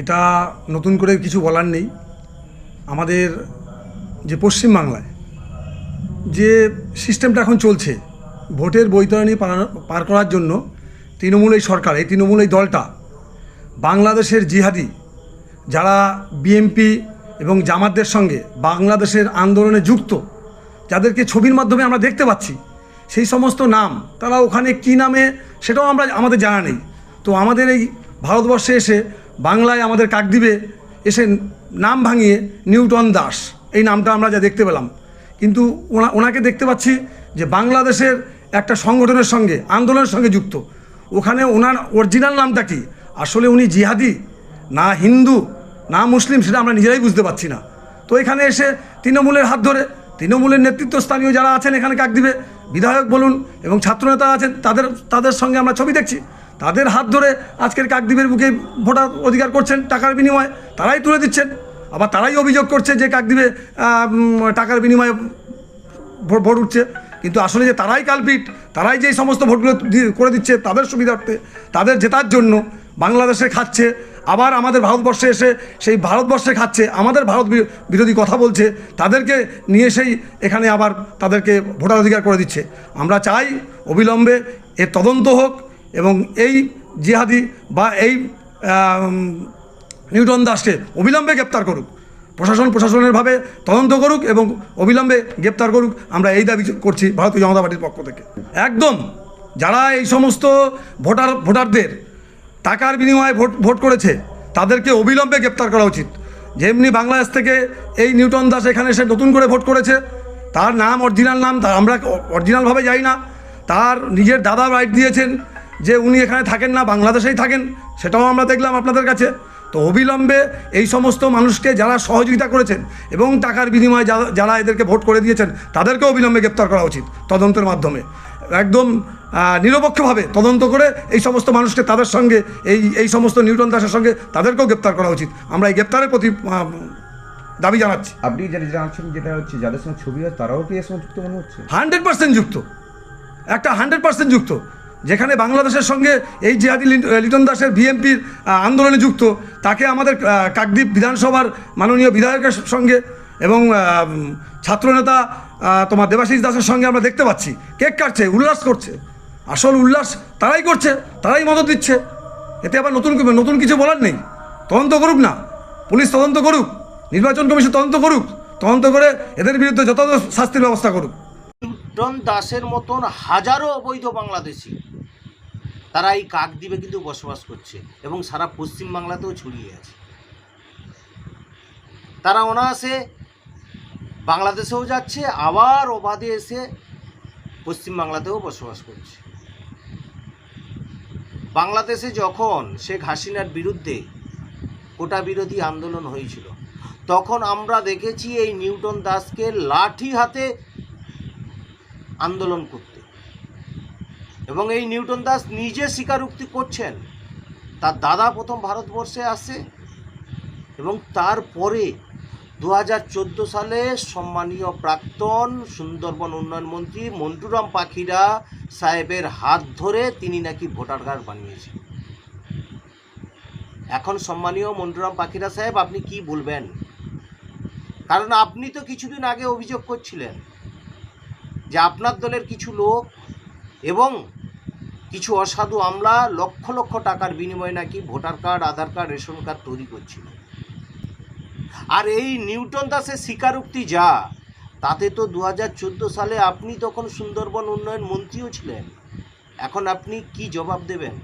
এটা নতুন করে কিছু বলার নেই। আমাদের যে পশ্চিমবাংলায় যে সিস্টেমটা এখন চলছে, ভোটের বৈতরণী পার করার জন্য তৃণমূল এই সরকার, এই তৃণমূল এই দলটা, বাংলাদেশের জিহাদি যারা বিএমপি এবং জামাতদের সঙ্গে বাংলাদেশের আন্দোলনে যুক্ত, যাদেরকে ছবির মাধ্যমে আমরা দেখতে পাচ্ছি, সেই সমস্ত নাম, তারা ওখানে কি নামে সেটাও আমরা, আমাদের জানা নেই। তো আমাদের এই ভারতবর্ষে এসে বাংলায় আমাদের কাকদ্বীপে এসে নাম ভাঙিয়ে নিউটন দাস, এই নামটা আমরা যা দেখতে পেলাম। কিন্তু ওনা, ওনাকে দেখতে পাচ্ছি যে বাংলাদেশের একটা সংগঠনের সঙ্গে, আন্দোলনের সঙ্গে যুক্ত। ওখানে ওনার অরিজিনাল নামটা কি? আসলে উনি জিহাদি, না হিন্দু, না মুসলিম, সেটা আমরা নিজেরাই বুঝতে পারছি না। তো এখানে এসে তৃণমূলের হাত ধরে, তৃণমূলের নেতৃত্বস্থানীয় যারা আছেন এখানে কাক দিবে, বিধায়ক বলুন এবং ছাত্রনেতা আছেন, তাদের তাদের সঙ্গে আমরা ছবি দেখছি। তাদের হাত ধরে আজকের কাকদ্বীপের বুকে ভোটার অধিকার করছেন টাকার বিনিময়ে, তারাই তুলে দিচ্ছেন। আবার তারাই অভিযোগ করছে যে কাকদ্বীপে টাকার বিনিময়ে ভোট উঠছে। কিন্তু আসলে যে তারাই কালপিট, তারাই যে সমস্ত ভোটগুলো করে দিচ্ছে তাদের সুবিধার্থে, তাদের জেতার জন্য বাংলাদেশে খাচ্ছে। আবার আমাদের ভারতবর্ষে এসে সেই ভারতবর্ষে খাচ্ছে, আমাদের ভারত বিরোধী কথা বলছে, তাদেরকে নিয়ে এসেই এখানে আবার তাদেরকে ভোটার অধিকার করে দিচ্ছে। আমরা চাই অবিলম্বে এর তদন্ত হোক এবং এই জিহাদি বা এই নিউটন দাসকে অবিলম্বে গ্রেপ্তার করুক। প্রশাসন প্রশাসনের ভাবে তদন্ত করুক এবং অবিলম্বে গ্রেপ্তার করুক, আমরা এই দাবি করছি ভারতীয় জনতা পার্টির পক্ষ থেকে। একদম, যারা এই সমস্ত ভোটার, ভোটারদের টাকার বিনিময়ে ভোট ভোট করেছে, তাদেরকে অবিলম্বে গ্রেপ্তার করা উচিত। যেমনি বাংলাদেশ থেকে এই নিউটন দাস এখানে এসে নতুন করে ভোট করেছে, তার নাম, অরিজিনাল নাম আমরা অরিজিনালভাবে যাই না। তার নিজের দাদা রাইট দিয়েছেন যে উনি এখানে থাকেন না বাংলাদেশেই থাকেন সেটাও আমরা দেখলাম আপনাদের কাছে। তো অবিলম্বে এই সমস্ত মানুষকে যারা সহযোগিতা করেছেন এবং টাকার বিনিময়ে যারা- যারা এদেরকে ভোট করে দিয়েছেন তাদেরকে অবিলম্বে গ্রেপ্তার করা উচিত তদন্তের মাধ্যমে। একদম নিরপেক্ষভাবে তদন্ত করে এই সমস্ত মানুষকে তাদের সঙ্গে এই এই সমস্ত নিউটন দাসের সঙ্গে তাদেরকেও গ্রেপ্তার করা উচিত। আমরা এই গ্রেপ্তারের প্রতি দাবি জানাচ্ছি। আপনি যেটা জানাচ্ছেন যেটা হচ্ছে যাদের সঙ্গে ছবি আছে তারাও কি এর সঙ্গে যুক্ত মনে হচ্ছে? হান্ড্রেড পার্সেন্ট যুক্ত। একটা হান্ড্রেড পার্সেন্ট যুক্ত। যেখানে বাংলাদেশের সঙ্গে এই জিহাদি লিটন দাসের বিএনপির আন্দোলনে যুক্ত, তাকে আমাদের কাকদ্বীপ বিধানসভার মাননীয় বিধায়কের সঙ্গে এবং ছাত্রনেতা তোমার দেবাশিস দাসের সঙ্গে আমরা দেখতে পাচ্ছি। কেক কাটছে, উল্লাস করছে। আসল উল্লাস তারাই করছে, তারাই মদত দিচ্ছে। এতে আবার নতুন নতুন কিছু বলার নেই। তদন্ত করুক না। পুলিশ তদন্ত করুক। নির্বাচন কমিশন তদন্ত করুক। তদন্ত করে এদের বিরুদ্ধে যথাযথ শাস্তির ব্যবস্থা করুক। নিউটন দাসের মতন হাজারো অবৈধ বাংলাদেশি। তারা এই কাকদ্বীপে কিন্তু বসবাস করছে এবং সারা পশ্চিম বাংলাতেও ছড়িয়ে আছে। তারা অনায়াসে বাংলাদেশেও যাচ্ছে, আবার অবাধে এসে পশ্চিম বাংলাতেও বসবাস করছে। বাংলাদেশে যখন শেখ হাসিনার বিরুদ্ধে কোটা বিরোধী আন্দোলন হয়েছিল, তখন আমরা দেখেছি এই নিউটন দাসকে লাঠি হাতে আন্দোলন করতে। এবং এই নিউটন দাস নিজে স্বীকারোক্তি করছেন, তার দাদা প্রথম ভারতবর্ষে আসে এবং তারপরে দু হাজার চোদ্দ সালে সম্মানীয় প্রাক্তন সুন্দরবন উন্নয়ন মন্ত্রী মন্টুরাম পাখিরা সাহেবের হাত ধরে তিনি নাকি ভোটার কার্ড বানিয়েছেন। এখন সম্মানীয় মন্টুরাম পাখিরা সাহেব, আপনি কি বলবেন? কারণ আপনি তো কিছুদিন আগে অভিযোগ করছিলেন যে আপনার দলের কিছু লোক এবং কিছু অসাধু আমলা লক্ষ লক্ষ টাকার বিনিময়ে নাকি voter card, Aadhaar card, ration card তৈরি করছিল। আর এই নিউটন দাসের স্বীকারোক্তি যা, তাতে তো দু হাজার চোদ্দ সালে আপনি তখন সুন্দরবন উন্নয়ন মন্ত্রীও ছিলেন। এখন আপনি কি জবাব দেবেন?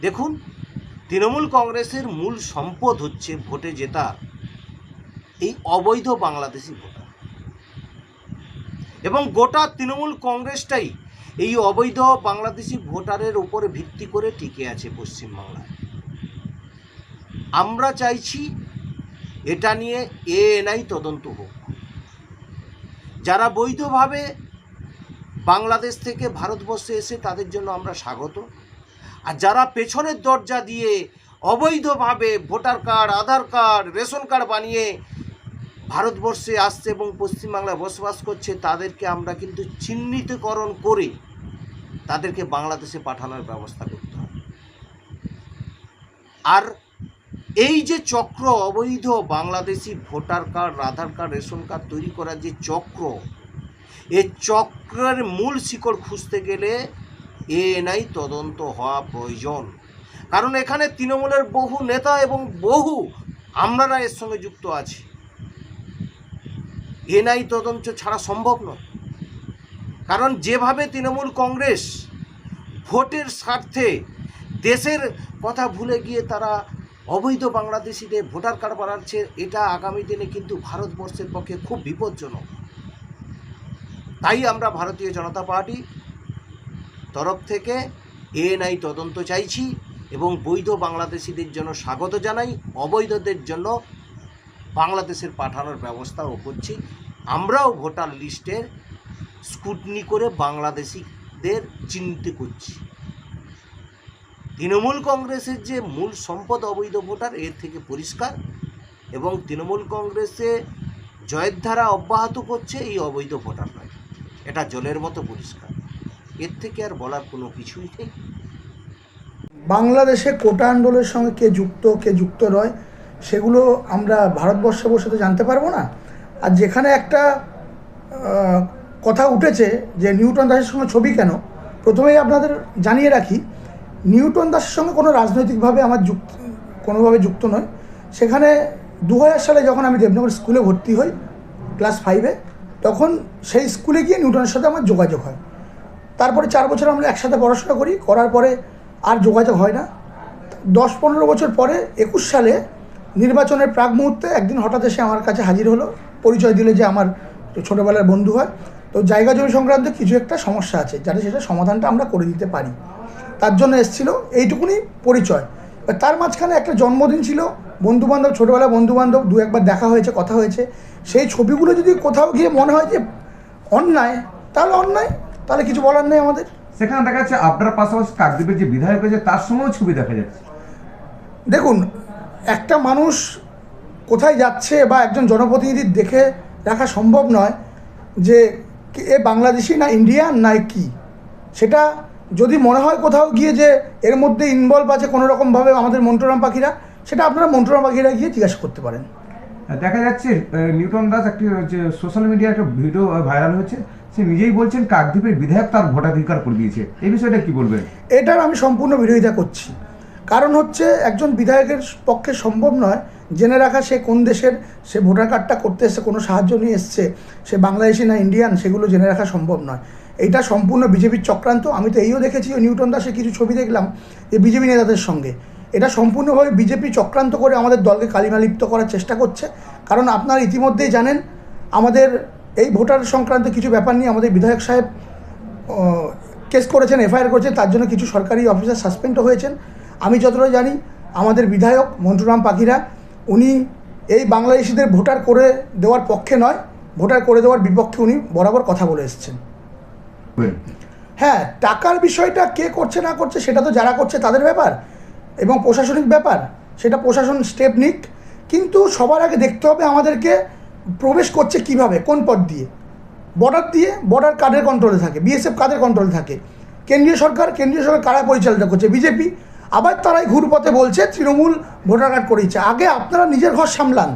দেখুন, তৃণমূল কংগ্রেসের মূল সম্পদ হচ্ছে ভোটে জেতা। এই অবৈধ বাংলাদেশি ভোটার এবং গোটা তৃণমূল কংগ্রেসটাই এই অবৈধ বাংলাদেশি ভোটারের উপরে ভিত্তি করে টিকে আছে পশ্চিমবাংলায়। আমরা চাইছি এটা নিয়ে এএনআই তদন্ত হোক। যারা বৈধভাবে বাংলাদেশ থেকে ভারতবর্ষে এসে তাদের জন্য আমরা স্বাগত। আর যারা পেছনের দরজা দিয়ে অবৈধভাবে voter card, Aadhaar card, ration card বানিয়ে ভারতবর্ষে আসছে এবং পশ্চিমবাংলায় বসবাস করছে, তাদেরকে আমরা কিন্তু চিহ্নিতকরণ করে তাদেরকে বাংলাদেশে পাঠানোর ব্যবস্থা করতে হবে। আর এই যে চক্র, অবৈধ Bangladeshi voter card, Aadhaar card, ration card তৈরি করার যে চক্র, এ চক্রের মূল শিকড় খুঁজতে গেলে এএনআই তদন্ত হওয়া প্রয়োজন। কারণ এখানে তৃণমূলের বহু নেতা এবং বহু আমরারা এর সঙ্গে যুক্ত আছি। এনআই তদন্ত ছাড়া সম্ভব নয়। কারণ যেভাবে তৃণমূল কংগ্রেস ভোটের স্বার্থে দেশের কথা ভুলে গিয়ে তারা অবৈধ বাংলাদেশিদের ভোটার কার্ড বাড়াচ্ছে এটা আগামী দিনে কিন্তু ভারতবর্ষের পক্ষে খুব বিপজ্জনক। তাই আমরা ভারতীয় জনতা পার্টি তরফ থেকে এএনআই তদন্ত চাইছি এবং বৈধ বাংলাদেশিদের জন্য স্বাগত জানাই, অবৈধদের জন্য বাংলাদেশের পাঠানোর ব্যবস্থাও করছি। আমরাও ভোটার লিস্টের স্কুটনি করে বাংলাদেশিদের চিহ্নিত করছি। তৃণমূল কংগ্রেসের যে মূল সম্পদ অবৈধ ভোটার, এর থেকে পরিষ্কার এবং তৃণমূল কংগ্রেসে জয়ের ধারা অব্যাহত করছে এই অবৈধ ভোটার নয়। এটা জলের মতো পরিষ্কার। এর থেকে আর বলার কোনো কিছুই নেই। বাংলাদেশে কোটা আন্দোলনের সঙ্গে কে যুক্ত কে যুক্ত নয় সেগুলো আমরা ভারতবর্ষে বসে তো জানতে পারব না। আর যেখানে একটা কথা উঠেছে যে নিউটন দাসের সঙ্গে ছবি কেন? প্রথমেই আপনাদের জানিয়ে রাখি, নিউটন দাসের সঙ্গে কোনো রাজনৈতিকভাবে আমার যুক্ত, কোনোভাবে যুক্ত নয়। সেখানে দু হাজার সালে যখন আমি দেবনগর স্কুলে ভর্তি হই, ক্লাস ফাইভে তখন সেই স্কুলে গিয়ে নিউটনের সাথে আমার যোগাযোগ হয়। তারপরে চার বছর আমরা একসাথে পড়াশোনা করি, করার পরে আর যোগাযোগ হয় না। দশ পনেরো বছর পরে, একুশ সালে নির্বাচনের প্রাক মুহূর্তে একদিন হঠাৎ এসে আমার কাছে হাজির হলো পরিচয় দিলে যে আমার ছোটোবেলার বন্ধু হয়। তো জায়গা জমি সংক্রান্ত কিছু একটা সমস্যা আছে যাতে সেটা সমাধানটা আমরা করে দিতে পারি। তার জন্য এসেছিল এইটুকুনি পরিচয়। এবার তার মাঝখানে একটা জন্মদিন ছিল বন্ধুবান্ধব ছোটোবেলার বন্ধুবান্ধব দু একবার দেখা হয়েছে কথা হয়েছে। সেই ছবিগুলো যদি কোথাও গিয়ে মনে হয় যে অন্যায় তাহলে অন্যায় তাহলে কিছু বলার নেই আমাদের। সেখানে দেখা যাচ্ছে আপনার পাশাপাশি কাকদ্বীপের যে বিধায়ক হয়েছে তার সঙ্গেও ছবি দেখা যাচ্ছে। দেখুন একটা মানুষ কোথায় যাচ্ছে বা একজন জনপ্রতিনিধির দেখে রাখা সম্ভব নয় যে এ বাংলাদেশি না ইন্ডিয়ান না কি? সেটা যদি মনে হয় কোথাও গিয়ে যে এর মধ্যে ইনভলভ আছে কোনো রকমভাবে আমাদের মন্টুরাম পাখিরা সেটা আপনারা মন্টুরাম পাখিরা গিয়ে জিজ্ঞাসা করতে পারেন। দেখা যাচ্ছে নিউটন দাস একটি সোশ্যাল মিডিয়ায় একটা ভিডিও ভাইরাল হচ্ছে সে নিজেই বলছেন কাকদ্বীপের বিধায়ক তার ভোটাধিকার করে দিয়েছে। এই বিষয়টা কি বলবেন? এটার আমি সম্পূর্ণ বিরোধিতা করছি। কারণ হচ্ছে একজন বিধায়কের পক্ষে সম্ভব নয় জেনে রাখা সে কোন দেশের, সে ভোটার কার্ডটা করতে এসছে, কোনো সাহায্য নিয়ে এসছে, সে বাংলাদেশি না ইন্ডিয়ান, সেগুলো জেনে রাখা সম্ভব নয়। এইটা সম্পূর্ণ বিজেপির চক্রান্ত। আমি তো এইও দেখেছি নিউটন দাসে কিছু ছবি দেখলাম যে বিজেপি নেতাদের সঙ্গে। এটা সম্পূর্ণভাবে বিজেপি চক্রান্ত করে আমাদের দলকে কালিমালিপ্ত করার চেষ্টা করছে। কারণ আপনারা ইতিমধ্যেই জানেন, আমাদের এই ভোটার সংক্রান্ত কিছু ব্যাপার নিয়ে আমাদের বিধায়ক সাহেব কেস করেছেন, এফআইআর করেছেন, তার জন্য কিছু সরকারি অফিসার সাসপেন্ডও হয়েছেন। আমি যতটা জানি আমাদের বিধায়ক মন্টুরাম পাখিরা উনি এই বাংলাদেশিদের ভোটার করে দেওয়ার পক্ষে নয় ভোটার করে দেওয়ার বিপক্ষে উনি বরাবর কথা বলে এসেছেন। হ্যাঁ টাকার বিষয়টা কে করছে না করছে সেটা তো যারা করছে তাদের ব্যাপার এবং প্রশাসনিক ব্যাপার সেটা প্রশাসন স্টেপ নিক। কিন্তু সবার আগে দেখতে হবে আমাদেরকে প্রবেশ করছে কীভাবে কোন পথ দিয়ে। বর্ডার দিয়ে বর্ডার কাদের কন্ট্রোলে থাকে বিএসএফ কাদের কন্ট্রোলে থাকে? কেন্দ্রীয় সরকার কেন্দ্রীয় সরকার কারা পরিচালনা করছে? বিজেপি আবার তারাই ঘুরপথে বলছে, তৃণমূল ভোটার কার্ড করিয়েছে আগে আপনারা নিজের ঘর সামলান।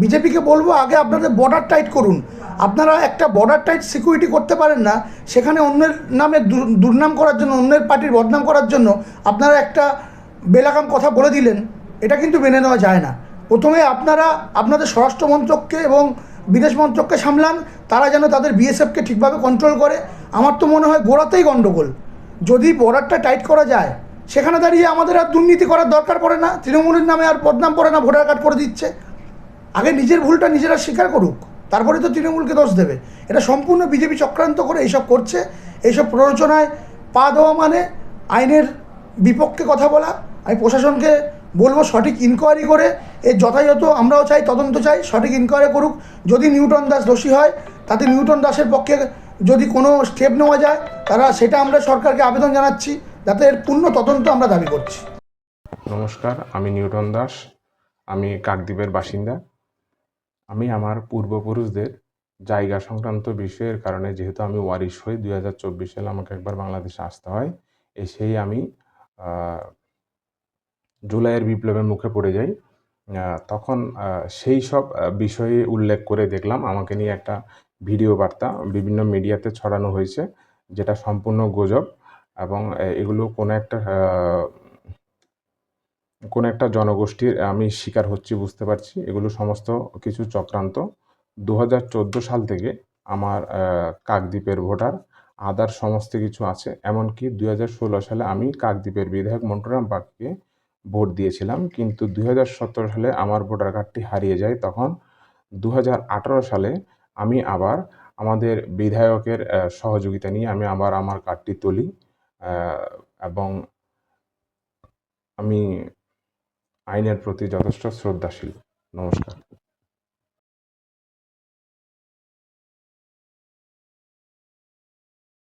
বিজেপিকে বলব, আগে আপনাদের বর্ডার টাইট করুন। আপনারা একটা বর্ডার টাইট সিকিউরিটি করতে পারেন না, সেখানে অন্যের নামে দুর্নাম করার জন্য, অন্যের পার্টির বদনাম করার জন্য আপনারা একটা বেলাকাম কথা বলে দিলেন। এটা কিন্তু মেনে নেওয়া যায় না। প্রথমে আপনারা আপনাদের স্বরাষ্ট্র মন্ত্রককে এবং বিদেশ মন্ত্রককে সামলান, তারা যেন তাদের বিএসএফকে ঠিকভাবে কন্ট্রোল করে। আমার তো মনে হয়, গোড়াতেই গণ্ডগোল যদি বর্ডারটা টাইট করা যায় সেখানে দাঁড়িয়ে আমাদের আর দুর্নীতি করার দরকার পড়ে না, তৃণমূলের নামে আর বদনাম পড়ে না, ভোটার কার্ড করে দিচ্ছে। আগে নিজের ভুলটা নিজেরা স্বীকার করুক, তারপরে তো তৃণমূলকে দোষ দেবে। এটা সম্পূর্ণ বিজেপি চক্রান্ত করে এইসব করছে। এইসব প্ররোচনায় পা দেওয়া মানে আইনের বিপক্ষে কথা বলা। আমি প্রশাসনকে বলব সঠিক ইনকোয়ারি করে, এর যথাযথ আমরাও চাই, তদন্ত চাই, সঠিক ইনকোয়ারি করুক। যদি নিউটন দাস দোষী হয়, তাতে নিউটন দাসের পক্ষে যদি কোনো স্টেপ নেওয়া যায়, তারা সেটা আমরা সরকারকে আবেদন জানাচ্ছি। যাতে এর পূর্ণ তদন্ত আমরা দাবি করছি। নমস্কার, আমি নিউটন দাস। আমি কাকদ্বীপের বাসিন্দা। আমি আমার পূর্বপুরুষদের জায়গা সংক্রান্ত বিষয়ের কারণে, যেহেতু আমি ওয়ারিশ হই, দুই হাজার চব্বিশ সালে আমাকে একবার বাংলাদেশে আসতে হয়, এসেই আমি জুলাইয়ের বিপ্লবের মুখে পড়ে যাই। তখন সেই সব বিষয়ে উল্লেখ করে দেখলাম। আমাকে নিয়ে একটা ভিডিও বার্তা বিভিন্ন মিডিয়াতে ছড়ানো হয়েছে, যেটা সম্পূর্ণ গুজব। এবং এগুলো কোনো একটা কোনো একটা জনগোষ্ঠীর আমি শিকার হচ্ছি, বুঝতে পারছি। এগুলো সমস্ত কিছু চক্রান্ত। দু হাজার চোদ্দ সাল থেকে আমার কাকদ্বীপের ভোটার, আদার সমস্ত কিছু আছে। এমনকি দু হাজার ষোলো সালে আমি কাকদ্বীপের বিধায়ক মন্টুরাম পাককে ভোট দিয়েছিলাম। কিন্তু দু হাজার সতেরো সালে আমার ভোটার কার্ডটি হারিয়ে যায়। তখন দু হাজার আঠেরো সালে আমি আবার আমাদের বিধায়কের সহযোগিতা নিয়ে আমি আবার আমার কার্ডটি তুলি। এবং আমি আইনের প্রতি যথেষ্ট শ্রদ্ধাশীল। নমস্কার।